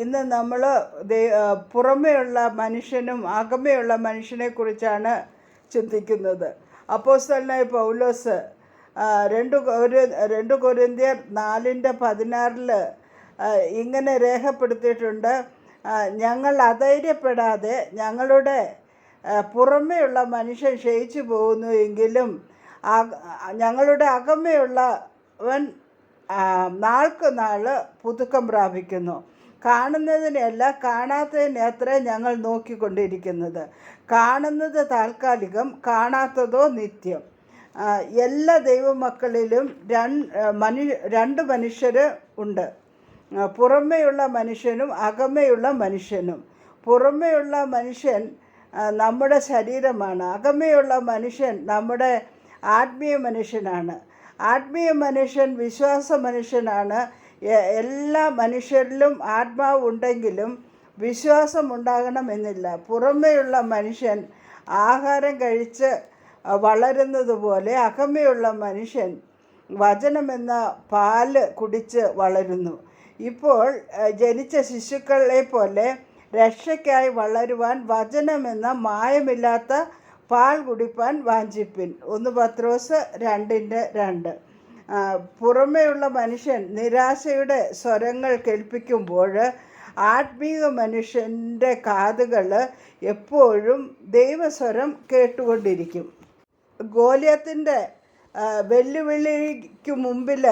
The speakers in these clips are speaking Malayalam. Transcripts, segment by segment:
ഇന്ന് നമ്മൾ പുറമെയുള്ള മനുഷ്യനും അകമേയുള്ള മനുഷ്യനെ കുറിച്ചാണ് ചിന്തിക്കുന്നത്. അപ്പോസ്തലനായ പൗലോസ് രണ്ട് ഒരു രണ്ട് കൊരിന്തിയർ നാലിന്റെ പതിനാറിൽ ഇങ്ങനെ രേഖപ്പെടുത്തിയിട്ടുണ്ട്. ഞങ്ങൾ അധൈര്യപ്പെടാതെ ഞങ്ങളുടെ പുറമെയുള്ള മനുഷ്യൻ ക്ഷയിച്ചു പോകുന്നു എങ്കിലും ഞങ്ങളുടെ അകമയുള്ളവൻ നാൾക്ക് നാൾ പുതുക്കം പ്രാപിക്കുന്നു. കാണുന്നതിനെയല്ല കാണാത്തതിനെ അത്ര ഞങ്ങൾ നോക്കിക്കൊണ്ടിരിക്കുന്നത്. കാണുന്നത് താൽക്കാലികം കാണാത്തതോ നിത്യം. എല്ലാ ദൈവമക്കളിലും മനു രണ്ട് മനുഷ്യർ ഉണ്ട്. പുറമെയുള്ള മനുഷ്യനും അകമയുള്ള മനുഷ്യനും. പുറമെയുള്ള മനുഷ്യൻ നമ്മുടെ ശരീരമാണ്. അകമയുള്ള മനുഷ്യൻ നമ്മുടെ ആത്മീയ മനുഷ്യനാണ്. ആത്മീയ മനുഷ്യൻ വിശ്വാസ മനുഷ്യനാണ്. എല്ലാ മനുഷ്യരിലും ആത്മാവ് ഉണ്ടെങ്കിലും വിശ്വാസം ഉണ്ടാകണമെന്നില്ല പുറമെയുള്ള മനുഷ്യൻ ആഹാരം കഴിച്ച് വളരുന്നത് പോലെ അകമയുള്ള മനുഷ്യൻ വചനമെന്ന പാൽ കുടിച്ച് വളരുന്നു. ഇപ്പോൾ ജനിച്ച ശിശുക്കളെ പോലെ രക്ഷയ്ക്കായി വളരുവാൻ വചനമെന്ന മായമില്ലാത്ത പാൽ കുടിപ്പാൻ വാഞ്ചിപ്പിൻ. ഒന്ന് പത്രോസ് രണ്ടിന്റെ രണ്ട്. പുറമേയുള്ള മനുഷ്യൻ നിരാശയുടെ സ്വരങ്ങൾ കേൾപ്പിക്കുമ്പോൾ ആത്മീക മനുഷ്യന്റെ കാതുകൾ എപ്പോഴും ദൈവസ്വരം കേട്ടുകൊണ്ടിരിക്കും. ഗോലിയത്തിന്റെ വെല്ലുവിളിക്ക് മുമ്പിൽ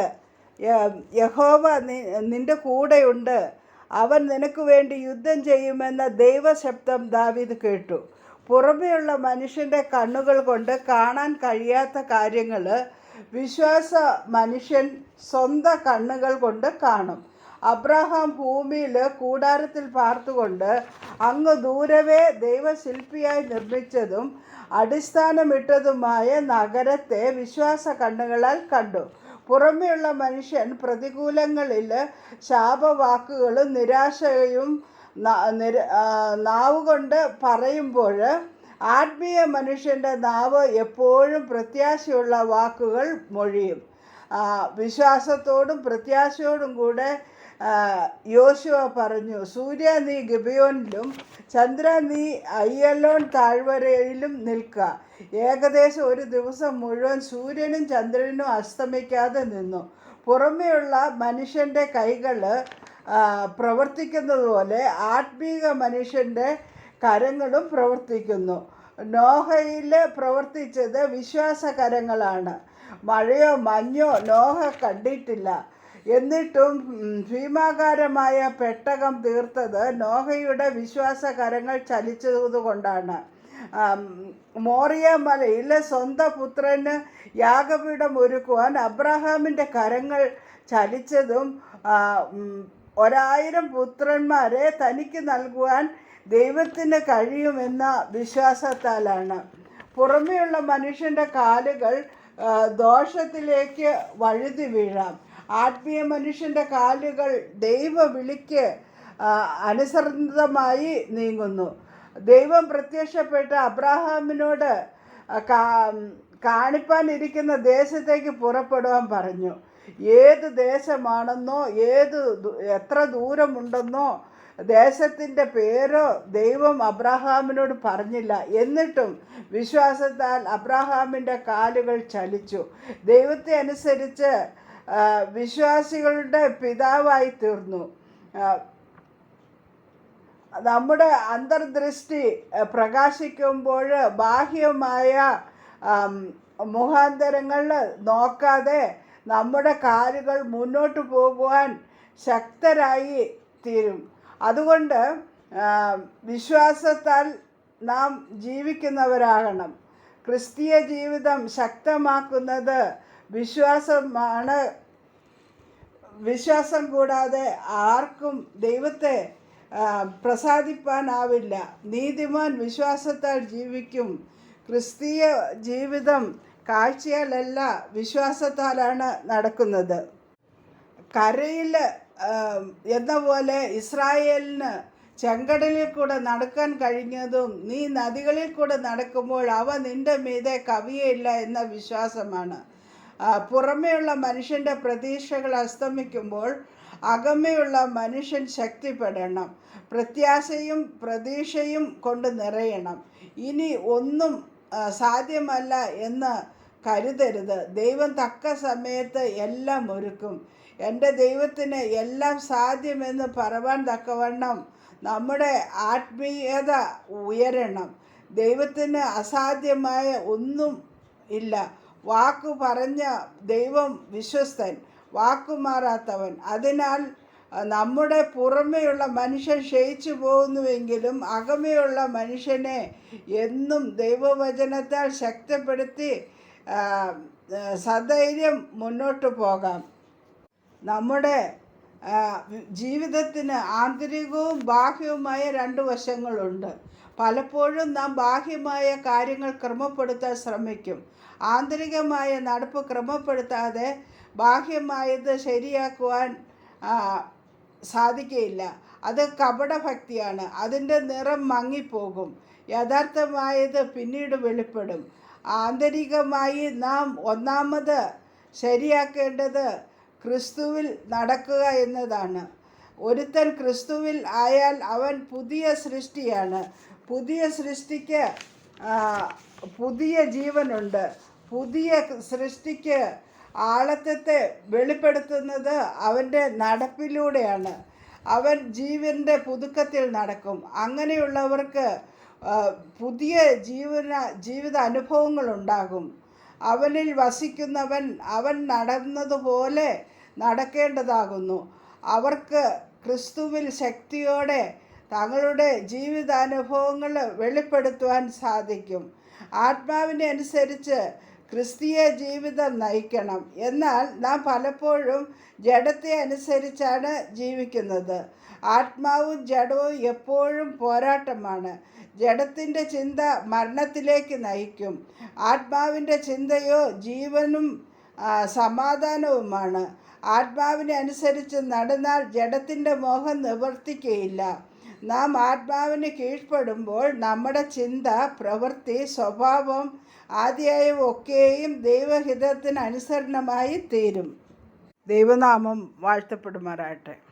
യഹോവ നി- നിന്റെ കൂടെയുണ്ട്. അവൻ നിനക്ക് വേണ്ടി യുദ്ധം ചെയ്യുമെന്ന ദൈവശബ്ദം ദാവീദ് കേട്ടു. പുറമെയുള്ള മനുഷ്യന്റെ കണ്ണുകൾ കൊണ്ട് കാണാൻ കഴിയാത്ത കാര്യങ്ങൾ വിശ്വാസ മനുഷ്യൻ സ്വന്തം കണ്ണുകൾ കൊണ്ട് കാണും. അബ്രഹാം ഭൂമിയിൽ കൂടാരത്തിൽ പാർത്തുകൊണ്ട് അങ്ങ് ദൂരവേ ദൈവശില്പിയായി നിർമ്മിച്ചതും അടിസ്ഥാനമിട്ടതുമായ നഗരത്തെ വിശ്വാസ കണ്ണുകളാൽ കണ്ടു. പുറമെയുള്ള മനുഷ്യൻ പ്രതികൂലങ്ങളിൽ ശാപവാക്കുകളും നിരാശയും നിര- നാവുകൊണ്ട് പറയുമ്പോൾ ആത്മീയ മനുഷ്യന്റെ നാവ് എപ്പോഴും പ്രത്യാശയുള്ള വാക്കുകൾ മൊഴിയും. വിശ്വാസത്തോടും പ്രത്യാശയോടും കൂടെ യോശുവ പറഞ്ഞു സൂര്യ നീ ഗിബയോനിലും ചന്ദ്ര നീ അയ്യലോൺ താഴ്വരയിലും നിൽക്കുക ഏകദേശം ഒരു ദിവസം മുഴുവൻ സൂര്യനും ചന്ദ്രനും അസ്തമിക്കാതെ നിന്നു. പുറമെയുള്ള മനുഷ്യന്റെ കൈകൾ പ്രവർത്തിക്കുന്നതുപോലെ ആത്മീക മനുഷ്യന്റെ കരങ്ങളും പ്രവർത്തിക്കുന്നു. നോഹയിൽ പ്രവർത്തിച്ചത് വിശ്വാസകരങ്ങളാണ്. മഴയോ മഞ്ഞോ നോഹ കണ്ടിട്ടില്ല. എന്നിട്ടും ഭീമാകാരമായ പെട്ടകം തീർത്തത് നോഹയുടെ വിശ്വാസകരങ്ങൾ ചലിച്ചതുകൊണ്ടാണ്. മോറിയ മലയിൽ സ്വന്തം പുത്രന് യാഗപീഠം ഒരുക്കുവാൻ അബ്രഹാമിന്റെ കരങ്ങൾ ചലിച്ചതും ഒരായിരം പുത്രന്മാരെ തനിക്ക് നൽകുവാൻ ദൈവത്തിന് കഴിയുമെന്ന വിശ്വാസത്താലാണ്. പുറമെയുള്ള മനുഷ്യന്റെ കാലുകൾ ദോഷത്തിലേക്ക് വഴുതി വീഴാം. ആത്മീയ മനുഷ്യന്റെ കാലുകൾ ദൈവ വിളിക്ക് അനുസൃതമായി നീങ്ങുന്നു. ദൈവം പ്രത്യക്ഷപ്പെട്ട അബ്രാഹാമിനോട് കാണിപ്പാനിരിക്കുന്ന ദേശത്തേക്ക് പുറപ്പെടുവാൻ പറഞ്ഞു. ഏത് ദേശമാണെന്നോ ഏത് എത്ര ദൂരമുണ്ടെന്നോ ദേശത്തിന്റെ പേരോ ദൈവം അബ്രഹാമിനോട് പറഞ്ഞില്ല. എന്നിട്ടും വിശ്വാസത്താൽ അബ്രാഹാമിന്റെ കാലുകൾ ചലിച്ചു. ദൈവത്തെ അനുസരിച്ച് വിശ്വാസികളുടെ പിതാവായി തീർന്നു. നമ്മുടെ അന്തർദൃഷ്ടി പ്രകാശിക്കുമ്പോൾ ബാഹ്യമായ മുഖാന്തരങ്ങൾ നോക്കാതെ നമ്മുടെ കാലുകൾ മുന്നോട്ട് പോകുവാൻ ശക്തരായി തീരും. അതുകൊണ്ട് വിശ്വാസത്താൽ നാം ജീവിക്കുന്നവരാകണം. ക്രിസ്തീയ ജീവിതം ശക്തമാക്കുന്നത് വിശ്വാസമാണ്. വിശ്വാസം കൂടാതെ ആർക്കും ദൈവത്തെ പ്രസാദിപ്പാനാവില്ല. നീതിമാൻ വിശ്വാസത്താൽ ജീവിക്കും. ക്രിസ്തീയ ജീവിതം കാഴ്ചയാലല്ല വിശ്വാസത്താലാണ് നടക്കുന്നത്. കരയിൽ എന്ന പോലെ ഇസ്രായേലിന് ചെങ്കടലിൽ കൂടെ നടക്കാൻ കഴിഞ്ഞതും നീ നദികളിൽ കൂടെ നടക്കുമ്പോൾ അവ നിന്റെ മീതെ കവിയയില്ല എന്ന വിശ്വാസമാണ്. പുറമേയുള്ള മനുഷ്യന്റെ പ്രതീക്ഷകൾ അസ്തമിക്കുമ്പോൾ അകമയുള്ള മനുഷ്യൻ ശക്തിപ്പെടണം. പ്രത്യാശയും പ്രതീക്ഷയും കൊണ്ട് നിറയണം. ഇനി ഒന്നും സാധ്യമല്ല എന്ന് കരുതരുത്. ദൈവം തക്ക സമയത്ത് എല്ലാം ഒരുക്കും. എന്റെ ദൈവത്തിന് എല്ലാം സാധ്യമെന്ന് പറവാൻ തക്കവണ്ണം നമ്മുടെ ആത്മീയത ഉയരണം. ദൈവത്തിന് അസാധ്യമായ ഒന്നും ഇല്ല. വാക്ക് പറഞ്ഞ ദൈവം വിശ്വസ്തൻ വാക്കുമാറാത്തവൻ അതിനാൽ നമ്മുടെ പുറമെയുള്ള മനുഷ്യൻ ക്ഷയിച്ചു പോകുന്നുവെങ്കിലും അകമയുള്ള മനുഷ്യനെ എന്നും ദൈവവചനത്താൽ ശക്തിപ്പെടുത്തി സധൈര്യം മുന്നോട്ട് പോകാം. നമ്മുടെ ജീവിതത്തിന് ആന്തരികവും ബാഹ്യവുമായ രണ്ട് വശങ്ങളുണ്ട്. പലപ്പോഴും നാം ബാഹ്യമായ കാര്യങ്ങൾ ക്രമപ്പെടുത്താൻ ശ്രമിക്കും. ആന്തരികമായ നടപ്പ് ക്രമപ്പെടുത്താതെ ബാഹ്യമായത് ശരിയാക്കുവാൻ സാധിക്കയില്ല. അത് കപടഭക്തിയാണ്. അതിന്റെ നിറം മങ്ങിപ്പോകും. യഥാർത്ഥമായത് പിന്നീട് വെളിപ്പെടും. ആന്തരികമായി നാം ഒന്നാമത് ശരിയാക്കേണ്ടത് ക്രിസ്തുവിൽ നടക്കുക എന്നതാണ്. ഒരുത്തൻ ക്രിസ്തുവിൽ ആയാൽ അവൻ പുതിയ സൃഷ്ടിയാണ്. പുതിയ സൃഷ്ടിക്ക് പുതിയ ജീവനുണ്ട്. പുതിയ സൃഷ്ടിക്ക് ആളത്വത്തെ വെളിപ്പെടുത്തുന്നത് അവന്റെ നടപ്പിലൂടെയാണ്. അവൻ ജീവന്റെ പുതുക്കത്തിൽ നടക്കും. അങ്ങനെയുള്ളവർക്ക് പുതിയ ജീവന ജീവിത അനുഭവങ്ങളുണ്ടാകും. അവനിൽ വസിക്കുന്നവൻ അവൻ നടന്നതുപോലെ നടക്കേണ്ടതാകുന്നു. അവർക്ക് ക്രിസ്തുവിൽ ശക്തിയോടെ തങ്ങളുടെ ജീവിതാനുഭവങ്ങൾ വെളിപ്പെടുത്തുവാൻ സാധിക്കും. ആത്മാവിനെ അനുസരിച്ച് ക്രിസ്തീയ ജീവിതം നയിക്കണം. എന്നാൽ നാം പലപ്പോഴും ജഡത്തെ അനുസരിച്ചാണ് ജീവിക്കുന്നത്. ആത്മാവും ജഡവും എപ്പോഴും പോരാട്ടമാണ്. ജഡത്തിന്റെ ചിന്ത മരണത്തിലേക്ക് നയിക്കും. ആത്മാവിന്റെ ചിന്തയോ ജീവനും സമാധാനവുമാണ്. ആത്മാവിനെ അനുസരിച്ച് നടന്നാൽ ജഡത്തിന്റെ മോഹം നിവർത്തിക്കുകയില്ല നാം ആത്മാവിന് കീഴ്പ്പെടുമ്പോൾ നമ്മുടെ ചിന്ത പ്രവൃത്തി സ്വഭാവം ആദ്യായവ ഒക്കെയും ദൈവഹിതത്തിനനുസരണമായി തീരും. ദൈവനാമം വാഴ്ത്തപ്പെടുമാറാകട്ടെ.